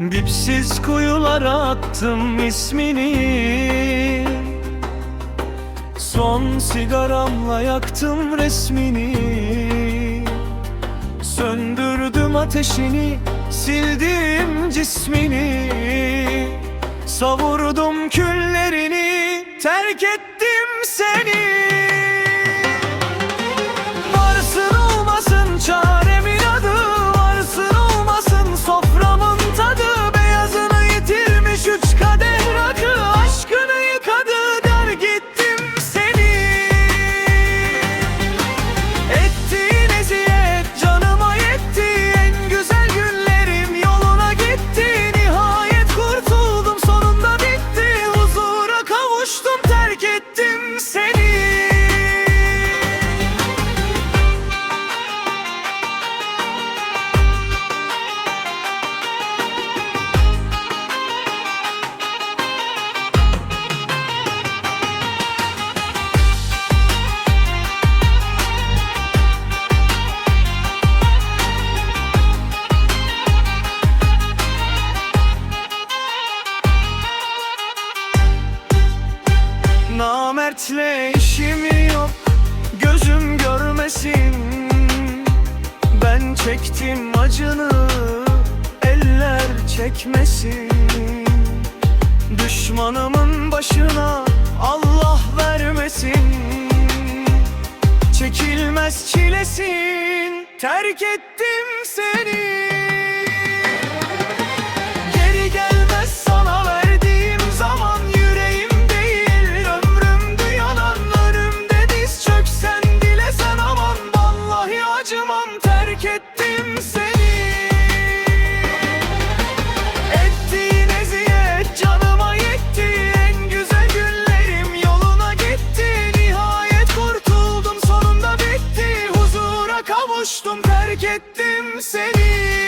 Dipsiz kuyulara attım ismini. Son sigaramla yaktım resmini. Söndürdüm ateşini Sildim cismini. Savurdum küllerini Terk ettim seni Namertle işim yok Gözüm görmesin. Ben çektim acını Eller çekmesin. Düşmanımın başına Allah vermesin. Çekilmez çilesin Terk ettim seni Koştum terk ettim seni.